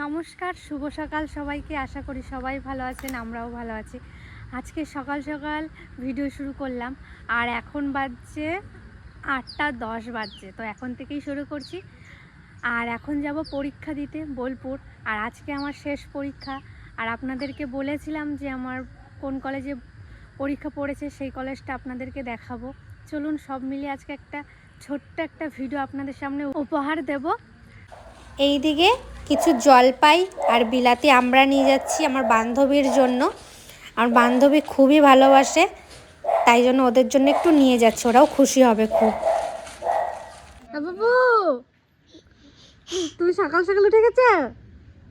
নমস্কার, শুভ সকাল সবাইকে। আশা করি সবাই ভালো আছেন, আমরাও ভালো আছি। আজকে সকাল সকাল ভিডিও শুরু করলাম, আর এখন বাজছে আটটা দশ বাজছে, তো এখন থেকেই শুরু করছি। আর এখন যাব পরীক্ষা দিতে, বোলপুর। আর আজকে আমার শেষ পরীক্ষা। আর আপনাদেরকে বলেছিলাম যে আমার কোন কলেজে পরীক্ষা পড়েছে, সেই কলেজটা আপনাদেরকে দেখাবো। চলুন সব মিলিয়ে আজকে একটা ছোট্ট একটা ভিডিও আপনাদের সামনে উপহার দেব। এইদিকে কিছু জলপাই আর বিলাতি আমরা নিয়ে যাচ্ছি আমার বান্ধবীর জন্য। আমার বান্ধবী খুবই ভালোবাসে তাই জন্য ওদের জন্য একটু নিয়ে যাচ্ছে ওরাও খুশি হবে খুব। বাবু তুমি সকাল সকাল উঠে গেছে?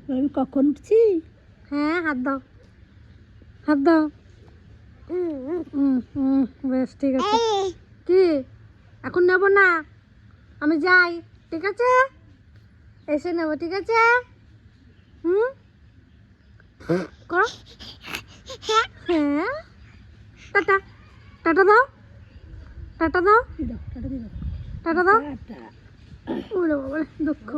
আমি কখন উঠছি? হ্যাঁ হাত দাও। হাত দাও। হুম হুম বেশ ঠিক আছে। কি? এখন নেব না? আমি যাই ঠিক আছে? এসে নেব ঠিক আছে? হুম? করো। হ্যাঁ? টাটা। টাটা দাও। টাটা দাও। টাটা দাও। বাবা দুঃখ।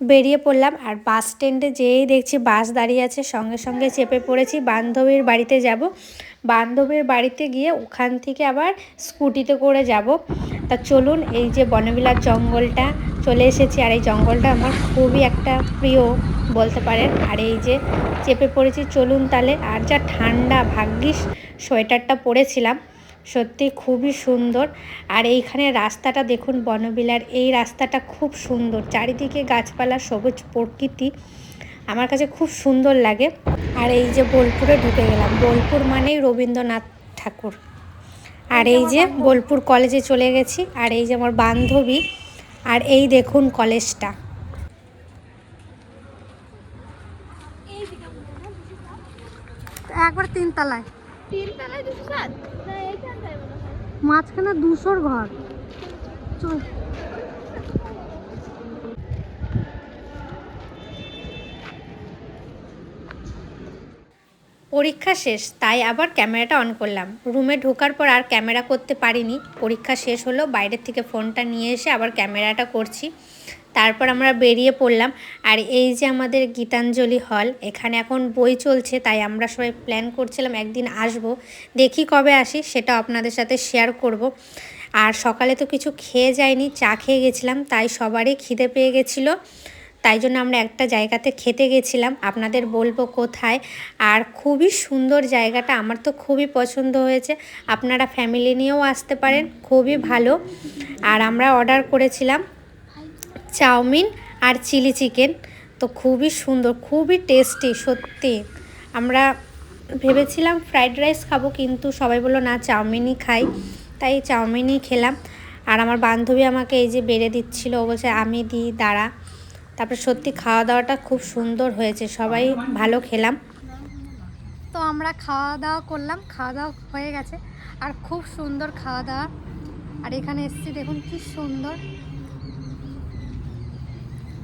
বেরিয়ে পড়লাম আর বাস স্ট্যান্ডে যেয়েই দেখছি বাস দাঁড়িয়ে আছে, সঙ্গে সঙ্গে চেপে পড়েছি। বান্ধবীর বাড়িতে যাব। বান্ধবীর বাড়িতে গিয়ে ওখান থেকে আবার স্কুটিতে করে যাব। তা চলুন, এই যে বনবিলার জঙ্গলটা, চলে এসেছি। আর এই জঙ্গলটা আমার খুবই একটা প্রিয় বলতে পারেন। আর এই যে চেপে পড়েছি, চলুন তাহলে। আর যা ঠান্ডা ভাগ্যিস, সোয়েটারটা পরেছিলাম। সত্যি খুবই সুন্দর। আর এইখানে রাস্তাটা দেখুন বনবিলার এই রাস্তাটা খুব সুন্দর। চারিদিকে গাছপালা সবুজ প্রকৃতি। আমার কাছে খুব সুন্দর লাগে। আর এই যে বোলপুরে ঢুকে গেলাম। বোলপুর মানেই রবীন্দ্রনাথ ঠাকুর। আর এই যে বোলপুর কলেজে চলে গেছি। আর এই যে আমার বান্ধবী। আর এই দেখুন কলেজটা। একবার তিনতলায়। তিনতলায় দুশো সাত না এইখানটায় মনে হয় মাঝখানে দুশোর ঘর। চল। পরীক্ষা শেষ, তাই আবার ক্যামেরাটা অন করলাম। রুমে ঢোকার পর আর ক্যামেরা করতে পারিনি। পরীক্ষা শেষ হলো, বাইরের থেকে ফোনটা নিয়ে এসে আবার ক্যামেরাটা করছি। তারপর আমরা বেরিয়ে পড়লাম। আর এই যে আমাদের গীতাঞ্জলি হল, এখানে এখন বই চলছে, তাই আমরা সবাই প্ল্যান করছিলাম একদিন আসব। দেখি কবে আসি, সেটা আপনাদের সাথে শেয়ার করব। আর সকালে তো কিছু খেয়ে যায়নি চা খেয়ে গেছিলাম, তাই সবারই খিদে পেয়ে গেছিল। তাই জন্য আমরা একটা জায়গাতে খেতে গেছিলাম। আপনাদের বলব কোথায়। আর খুবই সুন্দর জায়গাটা, আমার তো খুবই পছন্দ হয়েছে। আপনারা ফ্যামিলি নিয়েও আসতে পারেন, খুবই ভালো। আর আমরা অর্ডার করেছিলাম চাউমিন আর চিলি চিকেন। তো খুবই সুন্দর, খুবই টেস্টি সত্যি। আমরা ভেবেছিলাম ফ্রাইড রাইস খাব, কিন্তু সবাই বলল, না, চাউমিনই খাই। তাই চাউমিনই খেলাম। আর আমার বান্ধবী আমাকে এই যে বেড়ে দিচ্ছিল, ও বলছে, আমি দিই, দাঁড়া। তারপরে সত্যি খাওয়া দাওয়াটা খুব সুন্দর হয়েছে, সবাই ভালো খেলাম। তো আমরা খাওয়া দাওয়া করলাম খাওয়া দাওয়া হয়ে গেছে। আর খুব সুন্দর খাওয়া দাওয়া আর এখানে এসেছি, দেখুন কি সুন্দর।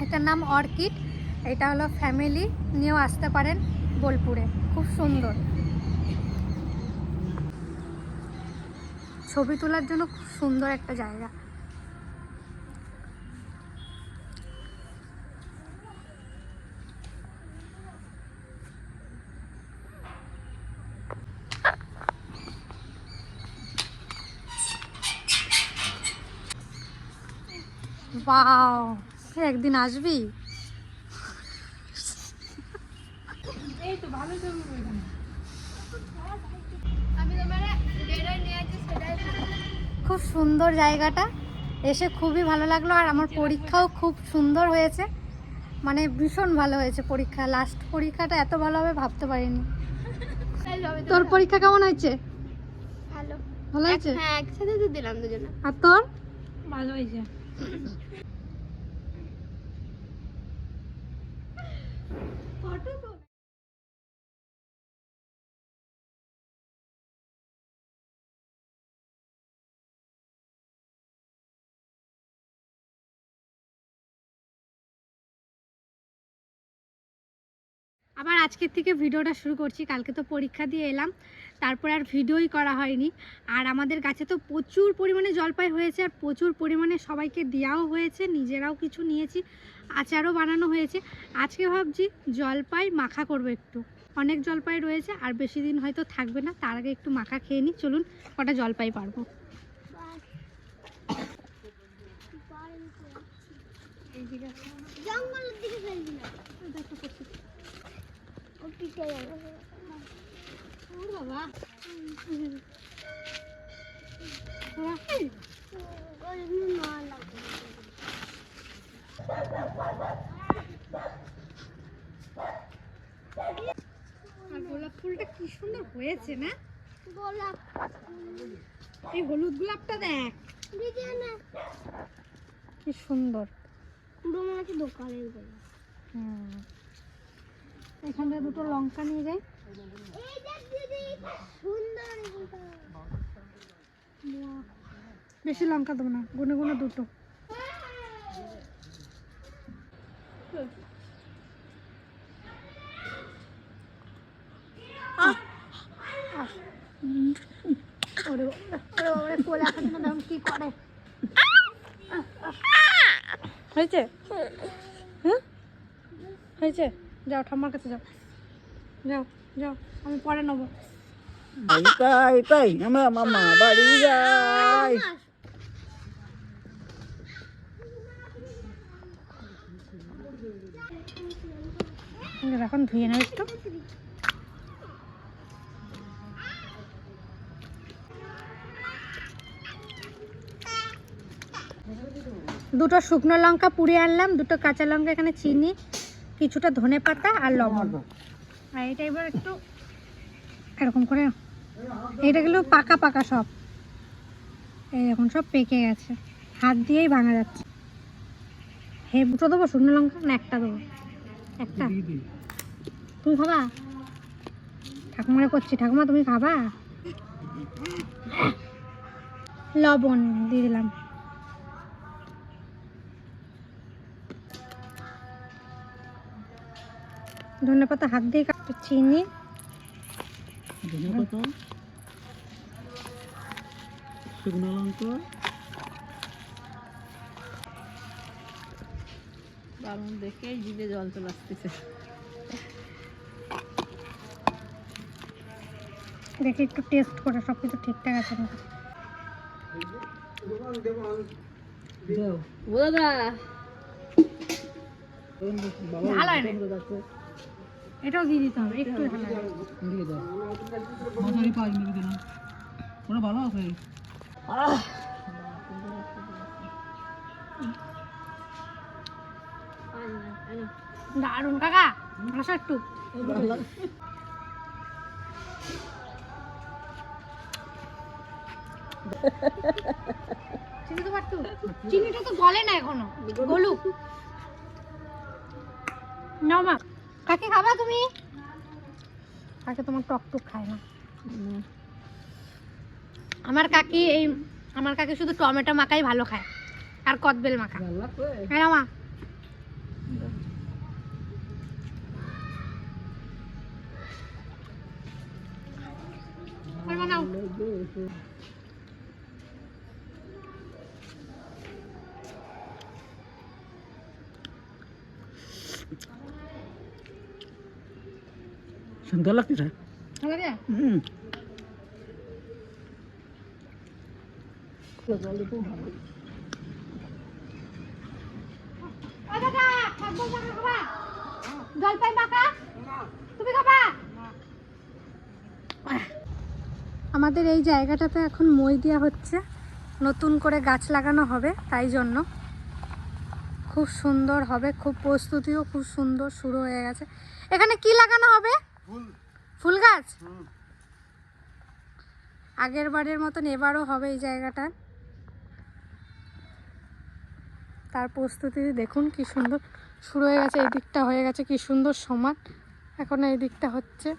এটার নাম অর্কিড, এটা হলো ফ্যামিলি নিয়েও আসতে পারেন বোলপুরে, খুব সুন্দর। ছবি তোলার জন্য খুব সুন্দর একটা জায়গা। বাও একদিন আসবি? এই তো ভালো ছবি ওইখানে আমি তোমার যেটাই নিয়ে আছি সেটাই খুব সুন্দর জায়গাটা। এসে খুবই ভালো লাগল আর আমার পরীক্ষাও খুব সুন্দর হয়েছে। মানে ভীষণ ভালো হয়েছে পরীক্ষা। লাস্ট পরীক্ষাটা এত ভালো হবে ভাবতে পারিনি। তোর পরীক্ষা কেমন হয়েছে? ভালো। ভালো হয়েছে? হ্যাঁ একসাথে তো দিলাম দুজনে। আর তোর? ভালো হয়েছে। আবার আজকের থেকে ভিডিওটা শুরু করছি। কালকে তো পরীক্ষা দিয়ে এলাম। তারপর আর ভিডিওই করা হয়নি। আর আমাদের গাছে তো প্রচুর পরিমাণে জলপাই হয়েছে আর প্রচুর পরিমাণে সবাইকে দেওয়াও হয়েছে। নিজেরাও কিছু নিয়েছি আচারও বানানো হয়েছে। আজকে ভাবছি জলপাই মাখা করব একটু। অনেক জলপাই রয়েছে আর বেশি দিন হয়তো থাকবে না। তার আগে একটু মাখা খেয়ে নিই। চলুন কটা জলপাই পারব। জঙ্গলের দিকে আর গোলাপ ফুলটা কি সুন্দর হয়েছে না গোলাপ এই হলুদ গোলাপটা দেখ কি সুন্দর পুরো মনে হচ্ছে দোকানের গোলাপ হুম এখানটা দুটো লঙ্কা নিয়ে যাই। এই দেখ দিদি সুন্দর এগুলো। বেশি লঙ্কা দেবো না গুনে গুনে দুটো। কি করে হয়েছে? হ্যাঁ? হয়েছে? যাও ঠাম্মার কাছে যাও। যাও যাও আমি পরে নেব। তাই তাই আমরা মামা বাড়ি যাই। এখন ধুয়ে নেব একটু। দুটো শুকনো লঙ্কা পুড়ে আনলাম দুটো কাঁচা লঙ্কা এখানে চিনি। কিছুটা ধনে পাতা আর লবণ। আর এটা এবার একটু এরকম করে এটা গেলেও পাকা পাকা সব। এই এখন সব পেকে গেছে। হাত দিয়েই ভাঙা যাচ্ছে। হে দুটো দেবো শুকনো লঙ্কা? না একটা দেবো। একটা? তুমি খাবা? ঠাকুমারে করছি। ঠাকুমা তুমি খাবা? লবণ দিয়ে দিলাম। ধনে পাতা হাত দিয়ে একটু চিনি ধনে পাতা শুকনো লঙ্কা দারুণ দেখে জিভে জল চলে আসতেছে দেখি একটু টেস্ট করে সব কিছু ঠিকঠাক আছে নাকি ও দাদা ভালো হয় না। এটাও দিয়ে দিতে হবে একটু দিয়ে দাও। মশারি পাঁচ মিনিট দিলাম ওরা ভালো আছে দারুণ কাকা আসো একটু। চিনি তো পারতু? চিনিটা তো গলে না এখনও। গলুক নাও মা। কাকে খাবা তুমি? কাকে তোমার টক টক খায় না? আমার কাকি এই আমার কাকি শুধু টমেটো মাখাই ভালো খায় আর কদবেল মাখা। হ্যাঁ মা। বানাও সুন্দর লাগতেছে হুম। জলপাই মাখা? তুমি খাবা? আমাদের এই জায়গাটাতে এখন মই দেওয়া হচ্ছে। নতুন করে গাছ লাগানো হবে তাই জন্য। খুব সুন্দর হবে খুব প্রস্তুতিও খুব সুন্দর শুরু হয়ে গেছে। এখানে কি লাগানো হবে? ফুল। গাছ? আগের বারের মতন এবারও হবে এই জায়গাটা। তার প্রস্তুতি দেখুন কি সুন্দর। শুরু হয়ে গেছে এই দিকটা হয়ে গেছে কি সুন্দর সমান। এখন এই দিকটা হচ্ছে।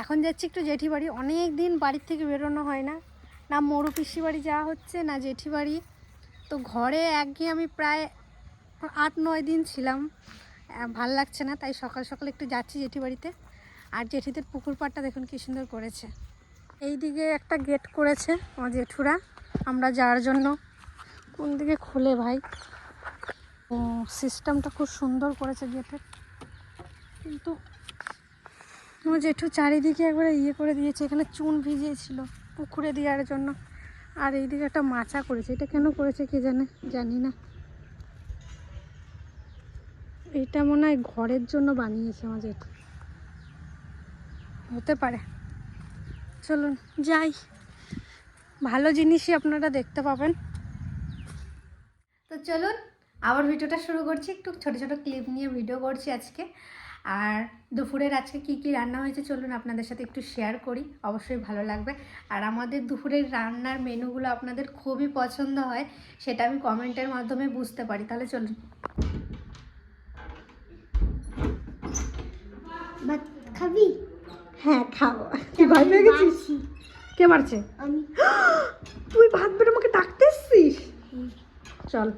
এখন যাচ্ছি একটু জেঠি বাড়ি অনেক দিন বাড়ির থেকে বেরোনো হয় না। না মরু পিসি বাড়ি যাওয়া হচ্ছে, না জেঠি বাড়ি তো ঘরে একঘেয়ে আমি প্রায় আট, নয় দিন ছিলাম। ভালো লাগছে না, তাই সকাল সকাল একটু যাচ্ছি জেঠি বাড়িতে আর জেঠিদের পুকুর পাড়টা দেখুন কী সুন্দর করেছে। এই দিকে একটা গেট করেছে আমার জেঠুরা, আমরা যাওয়ার জন্য। কোন দিকে খুলে ভাই? ও সিস্টেমটা খুব সুন্দর করেছে গেটের কিন্তু আমার জেঠু চারিদিকে একবারে ইয়ে করে দিয়েছে, এখানে চুন ভিজিয়েছিল। পুকুরে দেওয়ার জন্য। আর এইদিকে একটা মাচা করেছে। এটা কেন করেছে কে জানে? জানি না। এটা মনে হয় ঘরের জন্য বানিয়েছে জেঠু। হতে পারে। চলুন, যাই। ভালো জিনিসই আপনারা দেখতে পাবেন। তো চলুন, আবার ভিডিওটা শুরু করছি। একটু ছোট ছোট ক্লিপ নিয়ে ভিডিও করছি আজকে। আর দুপুরের আজকে কি কি রান্না হয়েছে চলুন আপনাদের সাথে একটু শেয়ার করি অবশ্যই ভালো লাগবে। আর আমাদের দুপুরের রান্নার মেনুগুলো আপনাদের খুবই পছন্দ হয় সেটা আমি কমেন্টের মাধ্যমে বুঝতে পারি। তাহলে চলুন। ভাত খাবি? হ্যাঁ খাব। তুই ভাত পেয়ে গেছিস? কে মারছে? আমি। তুই ভাত বেড়ে আমাকে ডাকতে এসছিস? চল।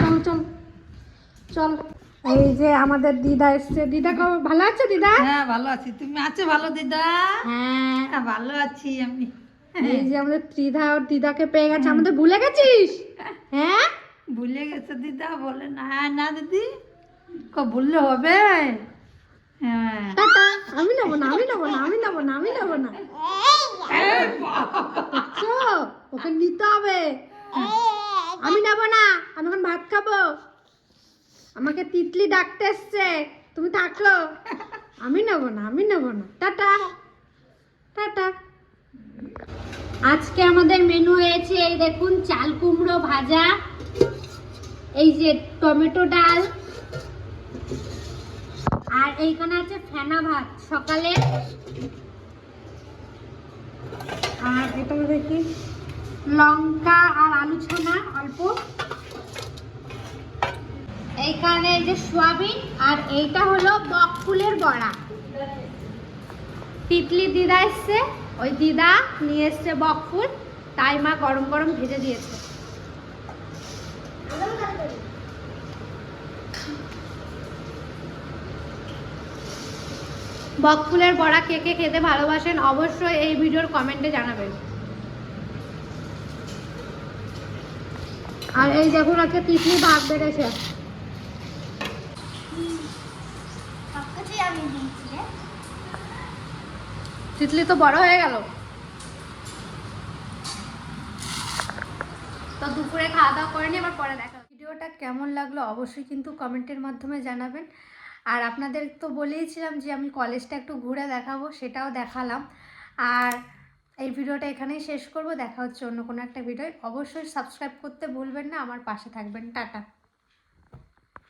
চল চল। চল। এই যে আমাদের দিদা এসছে। দিদা ভালো আছে দিদা? হ্যাঁ ভালো আছি। তুমি আছো ভালো দিদা? হ্যাঁ। হ্যাঁ ভালো আছি আমি। এই যে আমাদের ত্রিধা ওর দিদাকে পেয়ে গেছে। আমাদের ভুলে গেছিস? হ্যাঁ? ভুলে গেছে দিদা বলে না। না দিদি ক ভুললে হবে। হ্যাঁ। আমি নেব না আমি নেব না আমি নেব না আমি নেব না। দেখছ? ওকে নিতে হবে। আমি নেব না আমি এখন ভাত খাব। আমাকে তিতলি ডাকতে এসছে। তুমি থাকো আমি নেব না, আমি নেব না। টাটা। টাটা। আজকে আমাদের মেনু হয়েছে, এই দেখুন, চাল কুমড়ো ভাজা, এই যে টমেটো ডাল, আর এইখানে আছে ফেনা ভাত সকালে। আর এটা দেখি লঙ্কা আর আলু ছোনা, অল্প। এইখানে এই যে সোয়াবিন আর এইটা হলো বক ফুলের বড়া। তিতলি দিদা এসছে, ওই দিদা নিয়ে এসছে বক ফুল, তাই মা গরম গরম ভেজে দিয়েছে। বক ফুলের বড়া কে কে খেতে ভালোবাসেন অবশ্যই এই ভিডিওর কমেন্টে জানাবেন। আর এই দেখুন আজকে তিতলি ভাগ বেড়েছে। তিতলি তো বড় হয়ে গেল। তো দুপুরে খাওয়া দাওয়া করে নি আবার পরে দেখা ভিডিওটা কেমন লাগল অবশ্যই কিন্তু কমেন্টের মাধ্যমে জানাবেন। আর আপনাদের তো বলেইছিলাম যে আমি কলেজটা একটু ঘুরে দেখাবো, সেটাও দেখালাম। আর এই ভিডিওটা এখানেই শেষ করব, দেখা হচ্ছে অন্য কোনো একটা ভিডিও অবশ্যই সাবস্ক্রাইব করতে ভুলবেন না, আমার পাশে থাকবেন। টাটা।